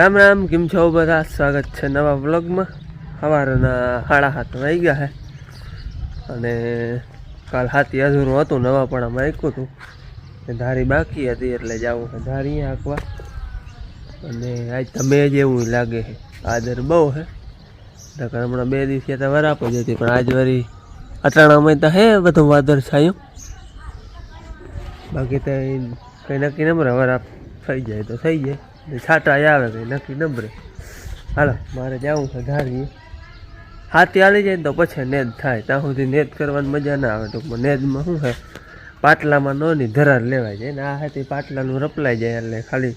રામ રામ, કેમ છો બધા? સ્વાગત છે નવા વ્લોગમાં. સવારના સાડા સાત વાગી ગયા છે અને કાલ હાથી અધૂરું હતું, નવાપણામાં આપ્યું હતું. ને ધારી બાકી હતી, એટલે જવું છે ધારી આંકવા. અને આજ તમે જ એવું લાગે છે આદર બહુ છે નકર હમણાં બે દિવસે તો વરાપ જ હતી પણ આજ વરી અટાણામાં તો હે બધું વાદળ છાયું બાકી તો કંઈ નક્કી નંબર વરાપ થઈ જાય તો થઈ જાય. ને છાંટા આવે કંઈ નક્કી નંબરે. હાલો, મારે જવું છે ધારીએ હાથી આવી જાય ને તો પછી નેદ થાય. ત્યાં સુધી નેદ કરવાની મજા ના આવે. ટૂંકમાં નેદમાં શું છે? પાટલામાં નોની ધરાર લેવાય જાય ને આ હાથી પાટલાનું રપલાઈ જાય એટલે ખાલી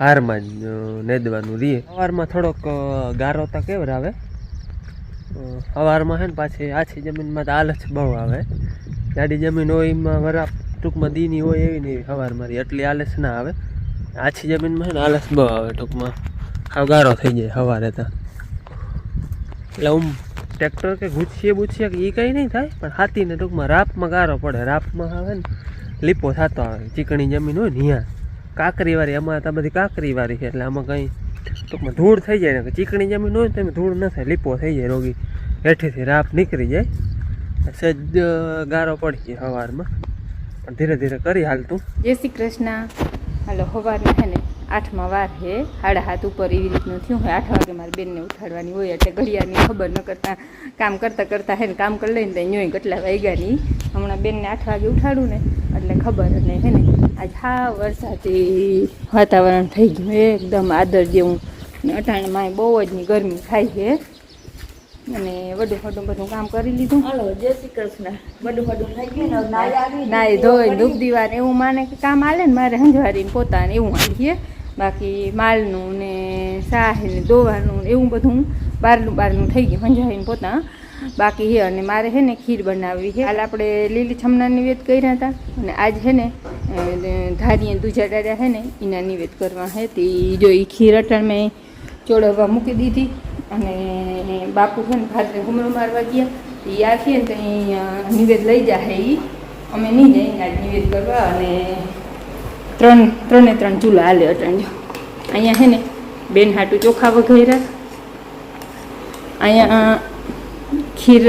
હારમાં જ નેદવાનું રીએ. સવારમાં થોડોક ગારો તો કેવર આવે. સવારમાં છે ને પાછી આછી જમીનમાં તો આલસ બહુ આવે. જાડી જમીન હોય એમાં વરાપ ટૂંકમાં દીની હોય એવી ને એવી સવારમાં એટલી આલસ ના આવે. આછી જમીનમાં છે ને આલસ બહુ આવે ટૂંકમાં. હાવ ગારો થઈ જાય સવારે તો. એટલે આમ ટ્રેક્ટર કે ગુચ્છીએ બુચ્છીએ કે એ કંઈ નહીં થાય, પણ હાથીને ટૂંકમાં રાપમાં ગારો પડે. રાપમાં આવે ને લીપો થતો આવે. ચીકણી જમીન હોય ને અહીંયા કાકરીવાળી અમારે તો બધી કાકરીવાળી છે, એટલે આમાં કંઈ ટૂંકમાં ધૂળ થઈ જાય ને ચીકણી જમીન હોય ને તો ધૂળ ન થાય, લીપો થઈ જાય રોગી. હેઠેથી રાપ નીકળી જાય. સજ ગારો પડી જાય સવારમાં. પણ ધીરે ધીરે કરી હાલતું. જય શ્રી કૃષ્ણ. હાલો સવારના છે ને આઠમાં વાર છે હાડા હાથ ઉપર એવી રીતનું થયું. હોય આઠ વાગે મારી બેનને ઉઠાડવાની હોય એટલે ઘડિયાળની ખબર ન કરતા કામ કરતાં કરતાં હે ને કામ કરી લઈને ત્યાં જોઈ કેટલા વાગ્યાની હમણાં બેનને આઠ વાગે ઉઠાડું ને એટલે ખબર અને હે ને આજ હા વરસાદી વાતાવરણ થઈ ગયું એકદમ આદર જેવું અટાણમાં બહુ જ ગરમી થાય છે. અને વડું ફડું બધું કામ કરી લીધું. હાલો જય શ્રી કૃષ્ણ. વડું ફડું થઈ ગયું ને? નાઈ આવી નાઈ ધોઈ ધૂપ દીવાર એવું માને કે કામ હાલે ને મારે હંજવારીને પોતાને એવું હાલીએ. બાકી માલનું ને સાહ ને દોવાનું ને એવું બધું બહારનું બહારનું થઈ ગયું હંજવારીને પોતા. બાકી હે અને મારે છે ને ખીર બનાવવી છે હાલ આપણે લીલી છમના નિવેદ કર્યા હતા અને આજ છે ને ધારીએ દૂજા ડાળ્યા છે ને એના નિવેદ કરવા હે. તે જો એ ખીર અટણ મેં ચોળવવા મૂકી દીધી. અને બાપુ છે ને ભાદરે હુમરો મારવા ગયા. એ આવીએ ને તો અહીં નિવેદ લઈ જાય એ અમે નહીં જઈએ આજ નિવેદ કરવા અને ત્રણ, ત્રણે ત્રણ ચૂલા હાલે અટાણજો અહીંયા છે ને બેન હાટું ચોખા વઘેરા અહીંયા ખીર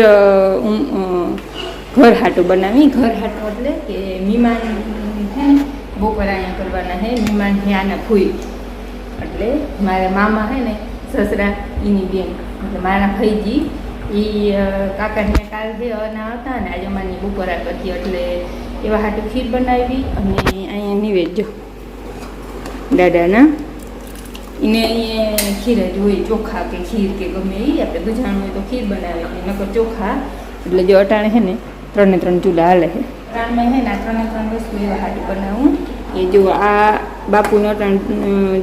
ઘર હાટું બનાવી. ઘર હાટું એટલે કે મીમાન છે ને બપોર અહીંયા કરવાના છે. મીમાન ત્યાંના ફૂઈ એટલે મારા મામા છે ને સસરા એની બેન. એટલે મારા ભાઈજી, એ કાકાને કાલ જે અના હતા ને, આજે અમારી બપોરા કરતી એટલે એવા હાટું ખીર બનાવી અને અહીંયા નિવેદ્ય. દાદાના. એને અહીંયા ખીર જ હોય, ચોખા કે ખીર કે ગમે એ આપણે ગુજાણું હોય તો ખીર બનાવે ને નકર ચોખા. એટલે જો અટાણે છે ને, ત્રણે ત્રણ ચૂલા હાલે છે. ત્રણમાં છે ને, આ ત્રણે ત્રણ વસ્તુ એવા હાટું બનાવું. એ જો આ બાપુનો અટાણ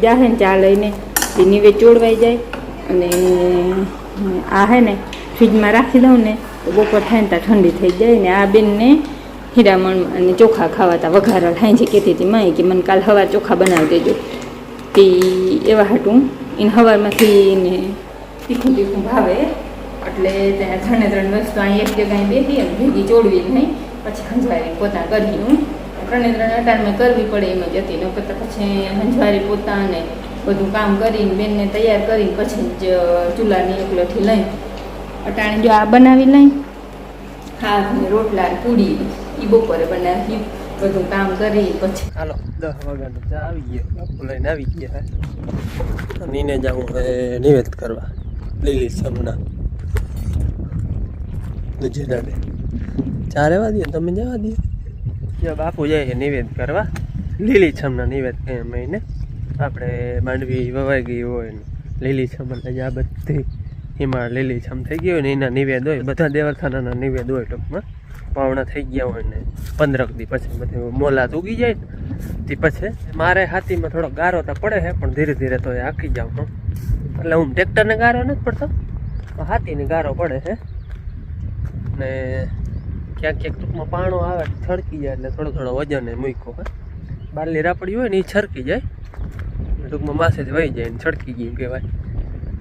જાહે ને ચા લઈને એ નિવેદ ચોળવાઈ જાય અને આ હે ને ફ્રીજમાં રાખી દઉં ને તો બપોર થાય ને ત્યાં ઠંડી થઈ જાય ને આ બેનને હીરામણ અને ચોખા ખાવાતા વઘારા થાય છે કહેતી હતી માય કે મને કાલ હવા ચોખા બનાવી દેજો. તે એવા હાટું એને હવારમાંથી ને તીખું તીખું ભાવે એટલે ત્યાં ત્રણે ત્રણ વસ્તુ અહીં એક જગ્યાએ બેસી અને ભેગી ચોડવી નહીં પછી હંજવારી પોતા કરી હું. ત્રણે ત્રણ અટાણમાં કરવી પડે એમ જ હતી. ન કરતાં પછી હંજવારી પોતાને બધું કામ કરીને બેનને તૈયાર કરીને પછી જ ચૂલાની એકલોથી લઈ. અટાણે જો આ બનાવી લઈ. હા ને રોટલા પૂરી એ બપોરે બનાવી બધું કામ કરી પછી. હાલો દસ વાગ્યાનો ચા આવી ગયો. બાપુ લઈને આવી ગયા નીને જાઉં હવે નિવેદ કરવા. લીલી સમના ગુજરાતે ચા રહેવા દે તમે જવા દો. જો બાપુ જાય નિવેદ કરવા. લીલી છમના નિવેદ કઈ મહિને આપણે માંડવી વવાઈ ગઈ હોય લીલી છમ એટલે આ બધી, એમાં લીલી છમ થઈ ગઈ હોય ને, એના નિવેદ હોય, બધા દેવસ્થાનના નિવેદ હોય ટૂંકમાં. પાવણા થઈ ગયા હોય ને, પંદરક દી પછી બધું મોલાત ઉગી જાય તે પછી મારે હાથીમાં થોડો ગારો તો પડે છે પણ ધીરે ધીરે તો એ આખી જાઉં હું. એટલે હું ટ્રેક્ટરને ગારો નથી પડતો હાથીને ગારો પડે છે ને ક્યાંક ક્યાંક ટૂંકમાં પાણો આવે છળકી જાય એટલે થોડો થોડો વજન મૂક્યો બારલી રાપડી હોય ને એ છરકી જાય. ટૂંકમાં માસે જ વહી જાય ને છડકી ગયું કહેવાય.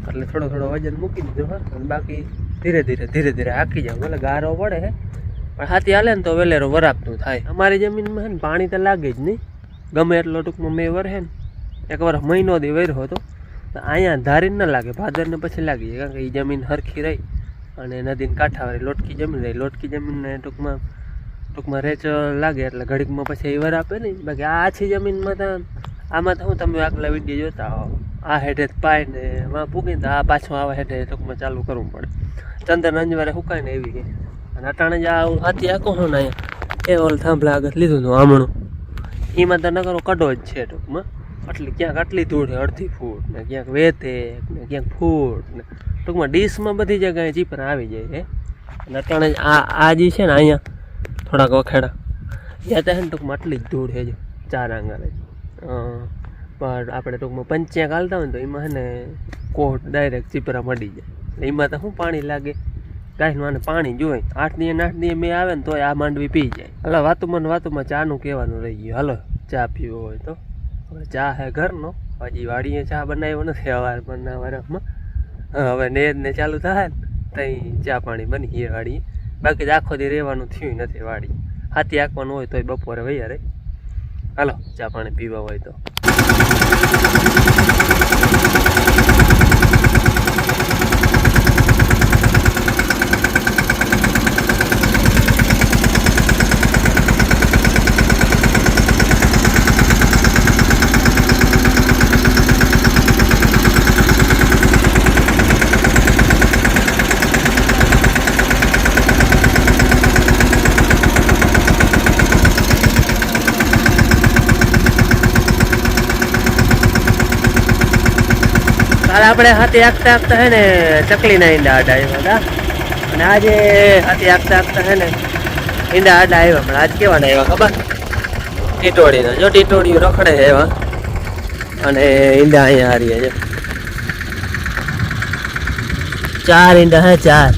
એટલે થોડો થોડો વજન મૂકી દીધો અને બાકી ધીરે ધીરે ધીરે ધીરે આખી જાવ. એટલે ગારો પડે હે, પણ હાથી હાલે ને તો વેલેરો વરાપતું થાય. અમારી જમીનમાં હે ને પાણી તો લાગે જ નહીં. ગમે એટલો ટૂંકમાં મેં વરહે ને. એક વાર મહિનો દી વર્યો હતો અહીંયા ધારીને ન લાગે, ભાદરને પછી લાગી જાય કારણ કે એ જમીન હરખી રહી. અને નદીને કાંઠાવાળી લોટકી જમીન રહી. લોટકી જમીનને ટૂંકમાં ટૂંકમાં રેચ લાગે, એટલે ઘડીકમાં પછી એ વર આપે ને બાકી આ આછી જમીનમાં તો આમાં તો હું તમે આગલા વીડિયો જોતા હો. આ હેઠે પાય ને એમાં પૂગીને તો આ પાછું આવા હેઠે ટૂંકમાં ચાલુ કરવું પડે. ચંદન અંજવારે સુકાય ને એવી અને અટાણે જ આ હાથી આખો હો ને એ ઓલ થાંભલા આગળ લીધું હતું આમણું. એમાં તો નકરો કડો જ છે ટૂંકમાં. આટલી ક્યાંક આટલી ધૂળ છે, અડધી ફૂટ ને ક્યાંક વેતે ને ક્યાંક ફૂટ ને. ટૂંકમાં ડીશમાં બધી જગ્યાએ ચીપરા આવી જાય છે. અને અટાણે આ આ જે છે ને અહીંયા, થોડાક વખેડા. ત્યાં તો છે ને ટૂંકમાં આટલી જ ધૂળ છે ચાર આંગળ. પણ આપણે ટૂંકમાં પંચ્યા કાલતા હોય ને તો એમાં ને કોટ ડાયરેક્ટ ચીપરા મળી જાય. એમાં તો શું પાણી લાગે? કાંઈ માને પાણી જોઈ આઠ દિવસ આઠ દિવસ મેં આવે ને તોય આ માંડવી પી જાય. હાલો, વાતુમાં વાતુમાં ચાનું કહેવાનું રહી ગયું. હાલો, ચા પીવો હોય તો. હવે ચા હે ઘરનો. હજી વાડીએ ચા બનાવ્યો નથી સવાર પરના વરફમાં હવે નેર ને ચાલુ થાય ને ત્યાં ચા પાણી બની ગયે વાડીએ. બાકી તો આખો દી રહેવાનું થયું નથી વાડી હાથી આંકવાનું હોય તોય બપોરે વૈયા રે હાલો ચા પાણી પીવા હોય તો. કાલે આપણે હાથી આગતા આગતા હે ને ચકલીના ઈંડા આડા આવ્યા હતા. અને આજે હાથી આગતા આગતા હે ને ઈંડા આડા આવ્યા, પણ આજ કેવાના આવ્યા ખબર? ટીટોડીના જો ટીટોડીઓ રખડે છે એવા. અને ઈંડા અહીંયા હારીએ છે. ચાર ઈંડા હે, ચાર.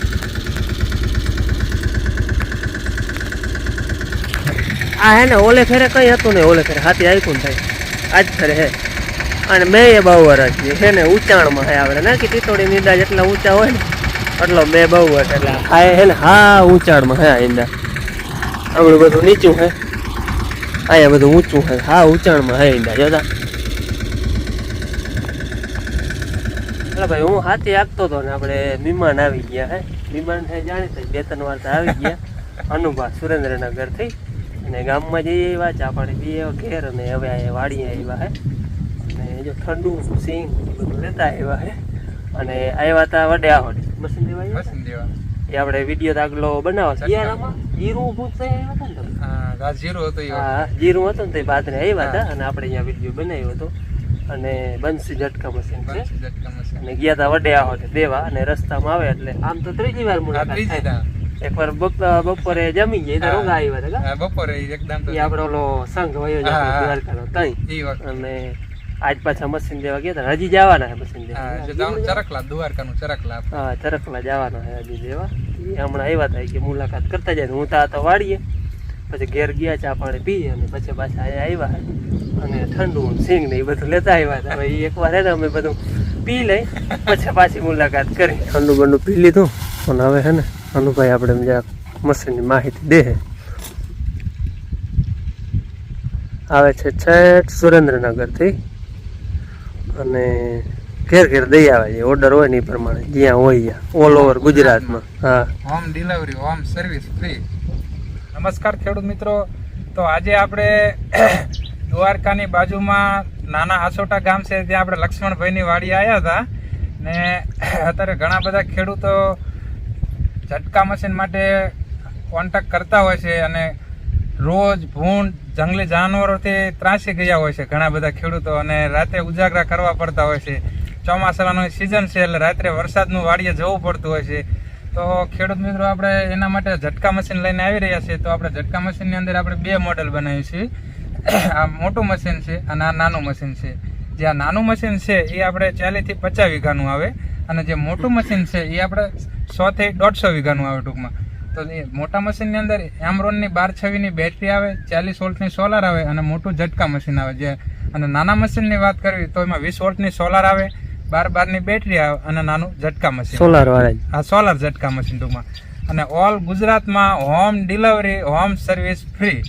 આ હે ને ઓલે ફેરે કઈ હતું ને ઓલે ફેરે હાથી આયકું થાય. આજ ફેરે હે. અને મેં એ બહુ વર્ષ છે છે ને ઊંચાણમાં હે આપણે. ના કે ટીટોડી ઈંડા જેટલા ઊંચા હોય ને એટલો મેં બહુ વર્ષ એટલે હા હે ને, હા ઊંચાણમાં હે ઈંડા. આપણું બધું નીચું હે. અહીંયા બધું ઊંચું હે. હા ઊંચાણમાં હે ઈંડા. જોતા એટલે ભાઈ, હું હાથી આપતો હતો ને આપણે વિમાન આવી ગયા હે. વિમાન હે જાણીતા બે ત્રણ વાર આવી ગયા. અનુભા સુરેન્દ્રનગરથી. અને ગામમાં જઈએ એવા ચા પાણી પીએ ઘેર અને હવે વાડીએ આવ્યા હે. જો ઠંડુ સિંગ બધું લેતા આવ્યા હે. અને આવ્યા હતા વડે આહોડ મશીન લેવા આવ્યા દેવા એ આપણે વીડિયો દાખલો બનાવો શિયાળામાં જીરું ભૂત આવ્યા હતા ને આ હતો એ હા જીરું હતું ને તે બાદરે આવ્યા હતા અને આપણે અહીંયા વીડિયો બનાવ્યો હતો. અને બંસી ઝટકા મશીન છે. અને ગયા તા વડે આહોડ દેવા અને રસ્તામાં આવે એટલે આમ તો ત્રીજી વાર મુલાકાત. એકવાર બપોરે જમી ગયા તો રોગા આવ્યા હતા બપોરે એકદમ આપડે આપણો ઓલો સંઘ વયો. દ્વારકાનો તઈ. અને આજ પાછા મશીન દેવા ગયા હતા. હજી જવાના છે મશીન હા દેવા જવાનું ચરકલા દ્વારકાનું ચરકલા હા ચરકલા જવાના છે હજી દેવા. એ હમણાં આવ્યા હતા કે મુલાકાત કરતા જાય હું તા તો વાળીએ. પછી ઘેર ગયા ચા પાણી પી અને પછી પાછા અહીંયા આવ્યા અને ઠંડુ સિંગ ને એ બધું લેતા આવ્યા હતા. હવે એ એકવાર હે ને અમે બધું પી લઈ પછી પાછી મુલાકાત કરી. ઠંડુ બંડુ પી લીધું. અને હવે હે ને અનુભાઈ આપણે જરાક મશીનની માહિતી દે આવે છે છેઠ સુરેન્દ્રનગરથી. અને ઘેર ઘેર દઈ આવે છે. ઓર્ડર હોય ને એ પ્રમાણે. જ્યાં હોય ત્યાં. ઓલ ઓવર ગુજરાતમાં. હા. Home delivery home service free નમસ્કાર ખેડૂત મિત્રો. તો આજે આપણે દ્વારકાની બાજુમાં નાના આસોટા ગામ છે, ત્યાં આપણે લક્ષ્મણભાઈની વાડી આવ્યા હતા. ને અત્યારે ઘણા બધા ખેડૂતો ઝટકા મશીન માટે કોન્ટેક્ટ કરતા હોય છે અને રોજ ભૂંડ જંગલી જાનવરોથી ત્રાસી ગયા હોય છે. ઘણા બધા ખેડૂતો અને રાતે ઉજાગરા કરવા પડતા હોય છે. ચોમાસાનું સિઝન છે એટલે રાત્રે વરસાદનું વાડીએ જવું પડતું હોય છે. તો ખેડૂત મિત્રો, આપણે એના માટે ઝટકા મશીન લઈને આવી રહ્યા છીએ. તો આપણે ઝટકા મશીનની અંદર આપણે બે મોડલ બનાવ્યું છે. આ મોટું મશીન છે અને આ નાનું મશીન છે. જે આ નાનું મશીન છે, એ આપણે ચાલીસથી પચાસ વીઘાનું આવે. અને જે મોટું મશીન છે, એ આપણે સોથી દોઢસો વીઘાનું આવે ટૂંકમાં. તો એ મોટા મશીનની અંદર એમરોનની બાર છવીની બેટરી આવે ચાલીસ વોલ્ટની સોલાર આવે અને મોટું ઝટકા મશીન આવે જે અને નાના મશીનની વાત કરવી તો એમાં વીસ વોલ્ટની સોલાર આવે બાર બારની બેટરી આવે અને નાનું ઝટકા મશીન. સોલાર વાળા જ. સોલાર ઝટકા મશીન ટૂંકમાં. અને ઓલ ગુજરાતમાં home delivery home service free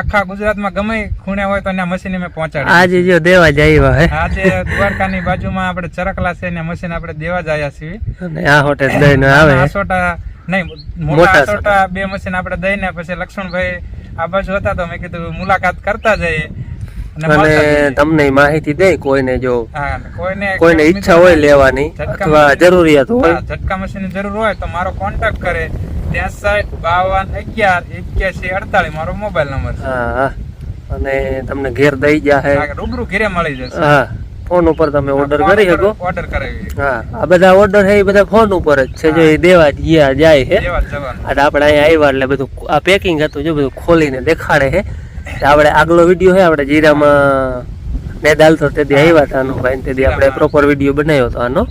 આખા ગુજરાતમાં ગમે ખૂણે હોય તો એના મશીન અમે પહોંચાડી આજે જો દેવા જાય હે. આજે દ્વારકાની બાજુમાં આપણે ચરકલા છે ને મશીન આપણે દેવા જાય છીએ. આ હોટેલ દઈને આવે આસોટા નહીં મોટા. આસોટા બે મશીન આપણે દઈને પછી લક્ષ્મણભાઈ આ બાજુ હતા તો મેં કીધું મુલાકાત કરતા જઈએ. અને. તમને માહિતી દે કોઈને જો કોઈને કોઈને ઈચ્છા હોય લેવાની અથવા જરૂરિયાત હોય. ઝટકા મશીન જરૂર હોય તો મારો કોન્ટેક્ટ કરે. ત્રેસઠ બાવન અગિયાર એક્યાસી અડતાલીસ મારો મોબાઈલ નંબર હા અને તમને ઘેર દઈ જાય રૂબરૂ ઘેરે મળી જશે. હા. ફોન ઉપર તમે ઓર્ડર કરી શકો. ઓર્ડર કરાવી. હા આ બધા ઓર્ડર છે એ બધા ફોન ઉપર જ છે જો એ દેવા ગયા જાય જેવા અને આપણે અહીંયા આવ્યા એટલે બધું આ પેકિંગ હતું જો બધું ખોલીને દેખાડે છે. આપણે આગલો વીડિયો છે આપણે જીરામાં ને દાલતો તેથી આવ્યા હતા અનુભાઈ ને તેથી આપણે પ્રોપર વીડિયો બનાવ્યો હતો આનો.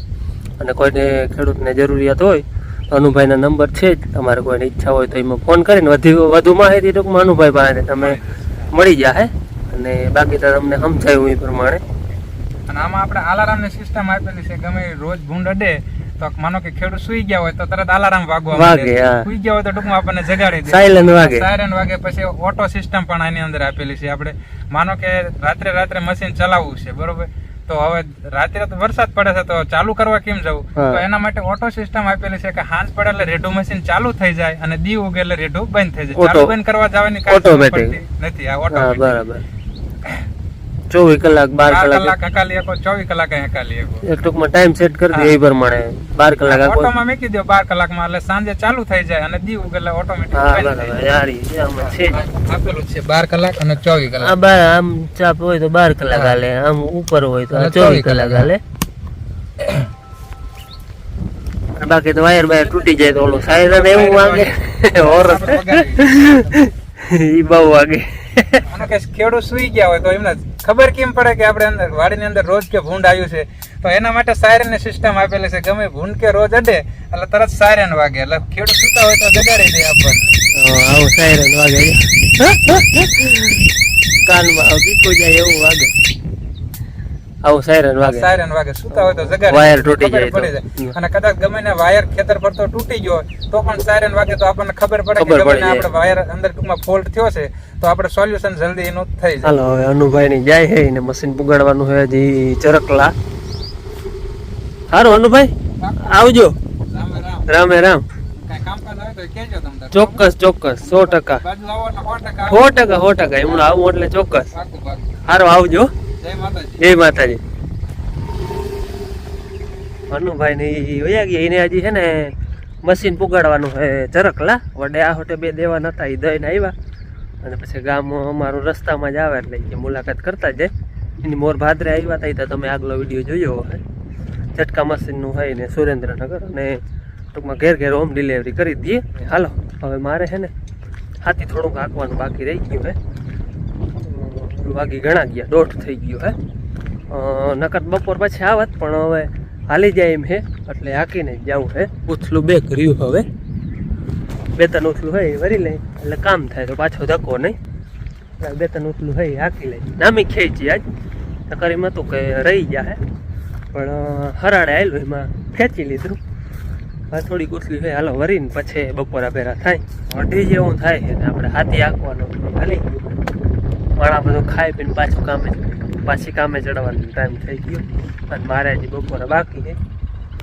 અને કોઈને ખેડૂતને જરૂરિયાત હોય તો અનુભાઈના નંબર છે જ. તમારે કોઈને ઈચ્છા હોય તો એમાં ફોન કરીને વધુ વધુ માહિતી ટૂંકમાં અનુભાઈ પાસે તમે મળી જાય અને બાકી તો તમને સમજાયું એ પ્રમાણે. અને આમાં આપણે અલાર્મની સિસ્ટમ આપેલી છે ગમે રોજ ભૂંડ અડે તો માનો કે ખેડૂત સુઈ ગયા હોય તો તરત અલાર્મ વાગવા વાગે. સુઈ ગયા હોય તો ટૂંકમાં આપણને જગાડી દે. સાયલન્ટ વાગે. સાયરન વાગે પછી ઓટો સિસ્ટમ પણ આની અંદર આપેલી છે. આપણે માનો કે રાત્રે રાત્રે મશીન ચલાવવું છે બરોબર? તો હવે રાત્રે તો વરસાદ પડે છે તો ચાલુ કરવા કેમ જવું? તો એના માટે ઓટો સિસ્ટમ આપેલી છે કે હાંસ પડે એટલે રેઢું મશીન ચાલુ થઈ જાય અને દી ઉગે એટલે રેડું બંધ થઈ જાય. ચાલુ બંધ કરવા જવાની કાંઈ જરૂર નથી. આ ઓટો બરાબર. ચોવીસ કલાક બાર કલાક. ચોવીસ કલાક ટૂંકમાં ટાઈમ સેટ કરી દે એ પ્રમાણે બાર કલાક ઓટોમાં મૂકી દો બાર કલાકમાં એટલે સાંજે ચાલુ થઈ જાય અને દીવ એટલે ઓટોમેટિક આપેલું છે બાર કલાક અને ચોવીસ કલાક. આમ ચાપ હોય તો બાર કલાક હાલે આમ ઉપર હોય તો ચોવીસ કલાક હાલે. બાકી તો વાયર બાયર તૂટી જાય તો ઓલું સાયરન એવું વાગે. ઓરસ ઈ બહુ વાગે. અને કે ખેડૂત સુઈ ગયા હોય તો એમને ખબર કેમ પડે કે આપણે અંદર વાડીની અંદર રોજ કે ભૂંડ આવ્યું છે? તો એના માટે સાયરનની સિસ્ટમ આપેલી છે. ગમે ભૂંડ કે રોજ અડે, એટલે તરત સાયરન વાગે. એટલે ખેડૂત સુતા હોય તો જગાડી દે આપણને. કાનમાં જાય એવું વાગે. આવું સાયરન વાગે. સાયરન વાગે. સુતા હોય તો જગાડે. વાયર તૂટી જાય. પડી જાય. અને કદાચ ગમે ને વાયર ખેતર પર તો તૂટી ગયો તો પણ સાયરન વાગે તો આપણને ખબર પડે કે ગમે. આપણે વાયર અંદર ટૂંકમાં ફોલ્ટ થયો છે તો આપણે સોલ્યુશન જલ્દી એનું થઈ જાય. હાલો હવે અનુભાઈ ની જાય છે ને મશીન પુગાડવાનું છે હજી ચરકલા. સારું અનુભાઈ આવજો. રામે રામ. ચોક્કસ ચોક્કસ સો ટકા. સો ટકા. સો ટકા ટકા. આવું એટલે ચોક્કસ. પાકું. આવજો. જય માતાજી. અનુભાઈ ને વયા ગયા, એને હજી છે ને મશીન પુગાડવાનું છે ચરકલા વડે આ હોટે બે દેવા નતા એ દઈને આવ્યા અને પછી ગામ અમારું રસ્તામાં જ આવે એટલે એ મુલાકાત કરતા જાય. એની મોર ભાદરે આવ્યા હતા તો તમે આગલો વીડિયો જોયો હોય ઝટકા મશીનનું હોય ને સુરેન્દ્રનગર. અને ટૂંકમાં ઘેર ઘેર હોમ ડિલિવરી કરી દઈએ. હાલો, હવે મારે છે ને હાથી થોડુંક હાંકવાનું બાકી રહી ગયું હે. વાગી ઘણા ગયા દોઢ થઈ ગયો હે? નકર બપોર પછી આવત પણ હવે હાલી જાય એમ હે? એટલે હાકીને જ જવું હે? ઉથલું બે કર્યું હવે. બે ત્રણ ઉથલું હોય વરી લઈ એટલે કામ થાય તો પાછો ધક્કો નહીં. બે ત્રણ ઉથલું હોય હાકી લઈ નામી ખેંચી આજ. નકર એમાં હતું કે રહી ગયા હે? પણ હરાડે આવેલું એમાં ખેંચી લીધું. હા થોડી ગુસલી હોય હાલો વરીને પછી બપોરા ભેરા થાય. અઢી જેવું થાય છે આપણે હાથી આંકવાનો હાલી. માણા બધું ખાઈ પીને પાછું કામે પાછી કામે ચડવાનો ટાઈમ થઈ ગયો. અને મારે હજી બપોરે બાકી છે.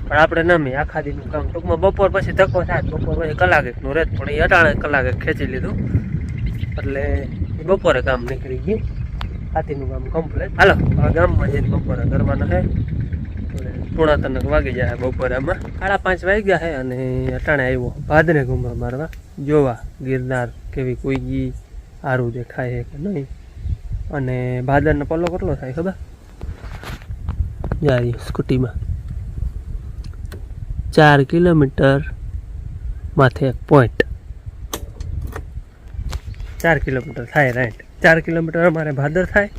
પણ આપણે નમી આખા દીનું કામ. ટૂંકમાં બપોર પછી ધક્કો થાય. બપોર પછી કલાક એકનું રહે પણ એ અટાણે કલાકે ખેંચી લીધું. એટલે બપોરે કામ નીકળી ગયું. હાથીનું કામ કમ્પ્લીટ હાલો, હવે ગામમાં જઈને બપોરે કરવાના છે. પોણા ત્રણક વાગી જાય બપોરામાં સાડા પાંચ વાગ્યા છે અને અટાણે આવ્યો. ભાદરે ઘૂમવા મારવા. જોવા, ગિરનાર, કેવી કોઈ ગી સારું દેખાય છે કે નહીં. અને ભાદરનો પલ્લો કેટલો થાય ખબર? જાય સ્કૂટીમાં. ચાર કિલોમીટર માથે એક પોઈન્ટ ચાર કિલોમીટર થાય રાઈટ ચાર કિલોમીટર અમારે ભાદર થાય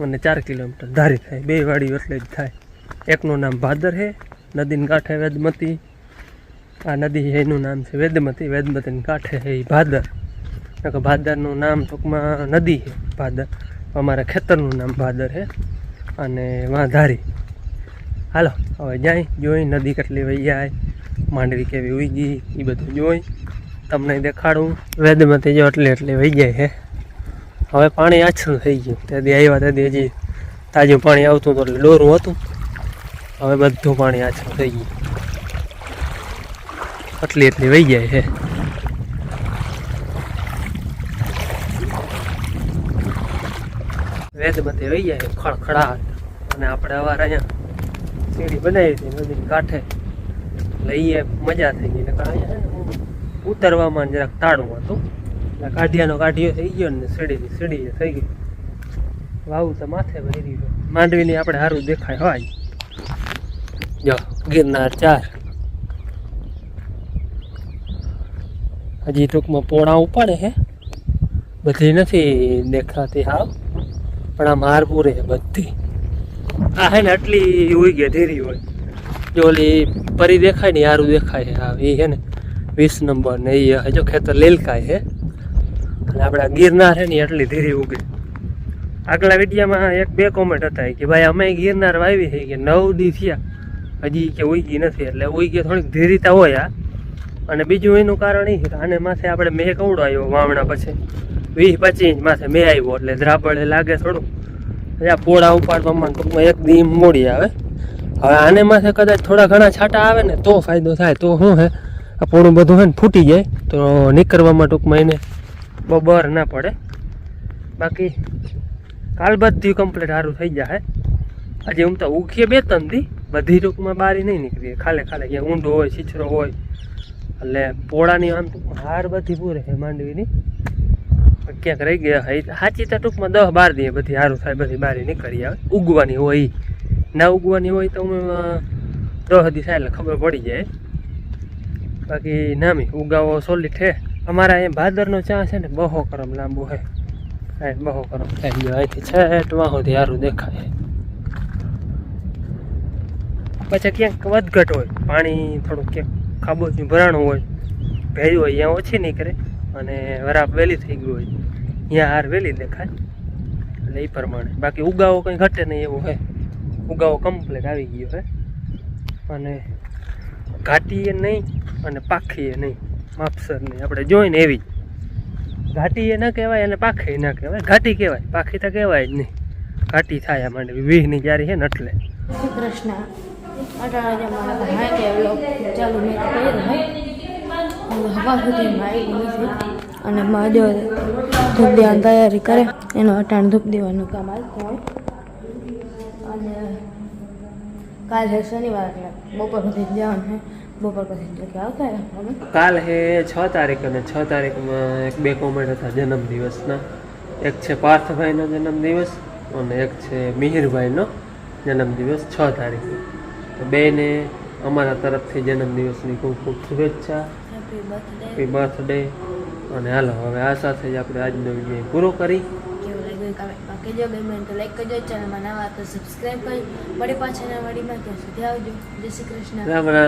અને ચાર કિલોમીટર ધારી થાય. બે વાળી એટલે જ થાય. એકનું નામ ભાદર છે નદીને કાંઠે વેદમતી. આ નદી છે એનું નામ છે વેદમતી. વેદમતીને કાંઠે છે ભાદર. ભાદરનું નામ ટૂંકમાં નદી છે ભાદર. અમારા ખેતરનું નામ ભાદર છે અને વાંધારી. હાલો, હવે જાય, જોઈ નદી કેટલી વહી જાય, માંડવી કેવી ઉગી એ બધું જોઈ. તમને દેખાડું, વેદમાંથી જો એટલી એટલી વહી જાય છે. હવે પાણી આછું થઈ ગયું. ત્યાંથી આવ્યા ત્યાંથી હજી તાજું પાણી આવતું હતું એટલે ડોરું હતું. હવે બધું પાણી આછું થઈ ગયું. એટલી એટલી વહી જાય છે. વેદ બધે વહી જાય ખડખડાટ અને આપણે અવાર અહીંયા સીડી બનાવી હતી નદી કાંઠે. લઈએ, મજા થઈ ગઈ. ઉતરવામાં જરાક તાળું હતું. કાઢિયાનો કાઢિયો થઈ ગયો ને સીડીની સીડી થઈ ગઈ. વાવું તો માથે ભરી ગયો માંડવીની આપણે સારું દેખાય હોય. જો, ગિરનાર ચાર. હજી ટૂંકમાં પોણા ઉપાડે છે બધી નથી દેખાતી હાવ. પણ આ હાર પૂરે છે બધી. આ હે ને આટલી હોય ગયા ધીરી હોય. જો ઓલી પરી દેખાય ને સારું દેખાય છે. હા એ છે ને, વીસ નંબર ને એ હજો ખેતર લીલકાય છે અને આપણા ગિરનાર છે ને એટલી ધીરી ઉગે. આગલા વિડીયામાં એક બે કોમેન્ટ હતા કે ભાઈ, અમે ગિરનાર વાવી છે કે નવ દી થયા. હજી કે ઉગી નથી, એટલે ઉગી થોડીક ધીરીતા હોય આ. અને બીજું એનું કારણ એ કે આને માથે આપણે મેં કવડાવ્યો વાવણા પછી. વીસ પચીસ ઇંચ માથે મેં આવ્યો એટલે દ્રાપડે લાગે થોડું. આ પોળા ઉપાડવામાં ટૂંકમાં એક દી મોડી આવે. હવે આને માથે કદાચ થોડા ઘણા છાંટા આવે ને તો ફાયદો થાય. તો શું હે? આ પોળું બધું હે ને ફૂટી જાય. તો નીકળવામાં ટૂંકમાં એને બહુ બર ના પડે. બાકી કાલ બધી કમ્પ્લીટ સારું થઈ જાય હજી હું તો ઉખીએ બે ત્રણ દી. બધી ટૂંકમાં બારી નહીં નીકળીએ ખાલે ખાલે ક્યાં ઊંડો હોય, છીછરો હોય. એટલે પોળાની આમ હાર બધી પૂરે છે માંડવીની. ક્યાંક રહી ગયા હોય. સાચી તો ટૂંકમાં દસ બાર દઈએ બધી સારું થાય, બધી બારી નીકળી આવે. ઉગવાની હોય. ના ઉગવાની હોય તો અમે દસ દી થાય એટલે ખબર પડી જાય. બાકી નામી, ઉગાવો સોલિડ છે. અમારા અહીંયા ભાદરનો ચા છે ને, બહો કરમ લાંબુ હા, બહો કરમ થઈ ગયો અહીંથી છેટ વાં સુધી સારું દેખાય. પછી ક્યાંક વધઘટ હોય. પાણી થોડુંક ક્યાંક ખાબોચું ભરાણું હોય. ભેજ હોય ત્યાં ઓછી નીકળે. અને વરાપ વહેલી થઈ ગયું હોય. ત્યાં હાર વહેલી દેખાય. એટલે એ પ્રમાણે. બાકી ઉગાવો કંઈ ઘટે નહીં એવું હોય. ઉગાવો કમ્પ્લીટ આવી ગયો હોય અને ઘાટીએ નહીં અને પાખીએ નહીં. માપસર નહીં. આપણે જોઈને એવી. ઘાટીએ ન કહેવાય અને પાખી ન કહેવાય. ઘાટી કહેવાય. પાખી તો કહેવાય જ નહીં. ઘાટી થાય આ માંડવી વીહની જારી છે ને એટલે. કૃષ્ણ. અટાણા હા ચાલુ મેં અને મહાદેવ ધૂપ દેવાની તૈયારી કરે. એનો અટાણ ધૂપ દેવાનું કામ આવતું અને કાલ શનિવાર, એટલે બપોર પછી જવાનું બપોર પછી એટલે આવતા કાલ છ તારીખ અને છ તારીખમાં એક બે કોમેન્ટ હતા જન્મદિવસના એક છે પાર્થભાઈનો જન્મદિવસ અને એક છે મિહિરભાઈનો જન્મદિવસ છ તારીખે. તો બેને અમારા તરફથી જન્મદિવસની ખૂબ ખૂબ શુભેચ્છા. હેપી બર્થડે અને હાલો હવે આ સાથે જ આપણે આજનો વીડિયો પૂરો કરી. કેવું લાગ્યું કમેન્ટમાં કહેજો ગમે તો લાઈક કરજો ચેનલમાં નવા તો સબસ્ક્રાઈબ કરી. મળી પાછળના વડીમાં ત્યાં સુધી આવજો. જય શ્રી કૃષ્ણ. રામ રામ.